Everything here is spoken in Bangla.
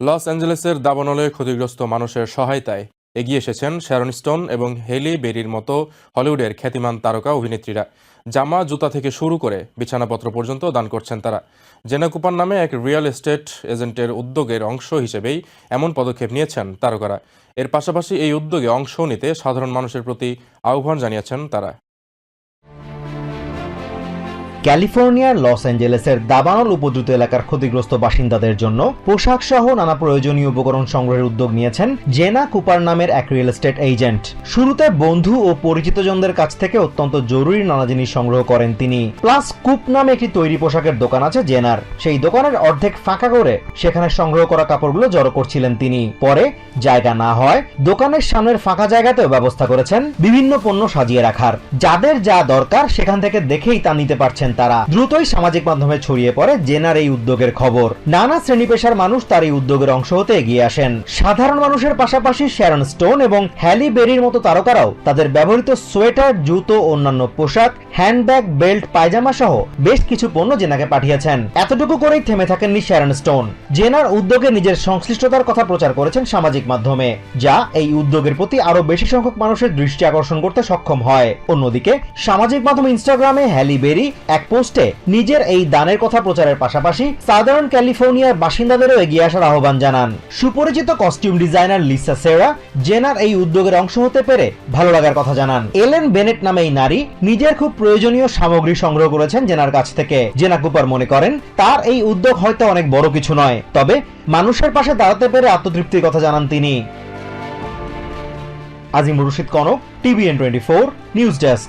লস অ্যাঞ্জেলেসের দাবানলে ক্ষতিগ্রস্ত মানুষের সহায়তায় এগিয়ে এসেছেন শ্যারন স্টোন এবং হেলি বেরির মতো হলিউডের খ্যাতিমান তারকা অভিনেত্রীরা। জামা, জুতা থেকে শুরু করে বিছানাপত্র পর্যন্ত দান করছেন তারা। জেনাকুপার নামে এক রিয়েল এস্টেট এজেন্টের উদ্যোগের অংশ হিসেবেই এমন পদক্ষেপ নিয়েছেন তারকারা। এর পাশাপাশি এই উদ্যোগে অংশ নিতে সাধারণ মানুষের প্রতি আহ্বান জানিয়েছেন তারা। ক্যালিফোর্নিয়ার লস অ্যাঞ্জেলেসের দাবানল উপদ্রুত এলাকার ক্ষতিগ্রস্ত বাসিন্দাদের জন্য পোশাক সহ নানা প্রয়োজনীয় উপকরণ সংগ্রহের উদ্যোগ নিয়েছেন জেনা কুপার নামের এক রিয়েল এস্টেট এজেন্ট। শুরুতে বন্ধু ও পরিচিতজনদের কাছ থেকে অত্যন্ত জরুরি নানা জিনিস সংগ্রহ করেন তিনি। প্লাস কুপ নামে একটি তৈরি পোশাকের দোকান আছে জেনার। সেই দোকানের অর্ধেক ফাঁকা করে সেখানে সংগ্রহ করা কাপড়গুলো জড়ো করছিলেন তিনি। পরে জায়গা না হয়, দোকানের সামনের ফাঁকা জায়গাতেও ব্যবস্থা করেছেন বিভিন্ন পণ্য সাজিয়ে রাখার। যাদের যা দরকার সেখান থেকে দেখেই তা নিতে পারছেন তারা দ্রুতই সামাজিক মাধ্যমে ছড়িয়ে পড়ে জেনার এই উদ্যোগের খবর। নানা শ্রেণি পেশার মানুষ তার এই উদ্যোগের অংশ হতে এগিয়ে আসেন। সাধারণ মানুষের পাশাপাশি শ্যারন স্টোন এবং হ্যালি বেরির মতো তারকারাও তাদের ব্যবহৃত সোয়েটার, জুতো, অন্যান্য পোশাক, হ্যান্ডব্যাগ, বেল্ট, পায়জামা সহ বেশ কিছু পণ্য জেনাকে পাঠিয়েছেন। এতটুকু করেই থেমে থাকেননি শ্যারন স্টোন। জেনার উদ্যোগে নিজের সংশ্লিষ্টতার কথা প্রচার করেছেন সামাজিক মাধ্যমে, যা এই উদ্যোগের প্রতি আরও বেশি সংখ্যক মানুষের দৃষ্টি আকর্ষণ করতে সক্ষম হয়। অন্যদিকে, সামাজিক মাধ্যম ইনস্টাগ্রামে হ্যালি বেরি এক পোস্টে নিজের এই দানের কথা প্রচারের পাশাপাশি সাধারণ ক্যালিফোর্নিয়ার বাসিন্দাদেরও এগিয়ে আসার আহ্বান জানান। সুপরিচিত কস্টিউম ডিজাইনার লিসা সেরা, জেনার এই উদ্যোগের অংশ হতে পেরে ভালো লাগার কথা জানান। এলেন বেনেট নামে এই নারী নিজের খুব প্রয়োজনীয় সামগ্রী সংগ্রহ করেছেন জেনার কাছ থেকে। জেনা কুপার মনে করেন, তার এই উদ্যোগ হয়তো অনেক বড় কিছু নয়, তবে মানুষের পাশে দাঁড়াতে পেরে আত্মতৃপ্তির কথা জানান তিনি। Azimur Rashid Kanak, TVN twenty four, news desk.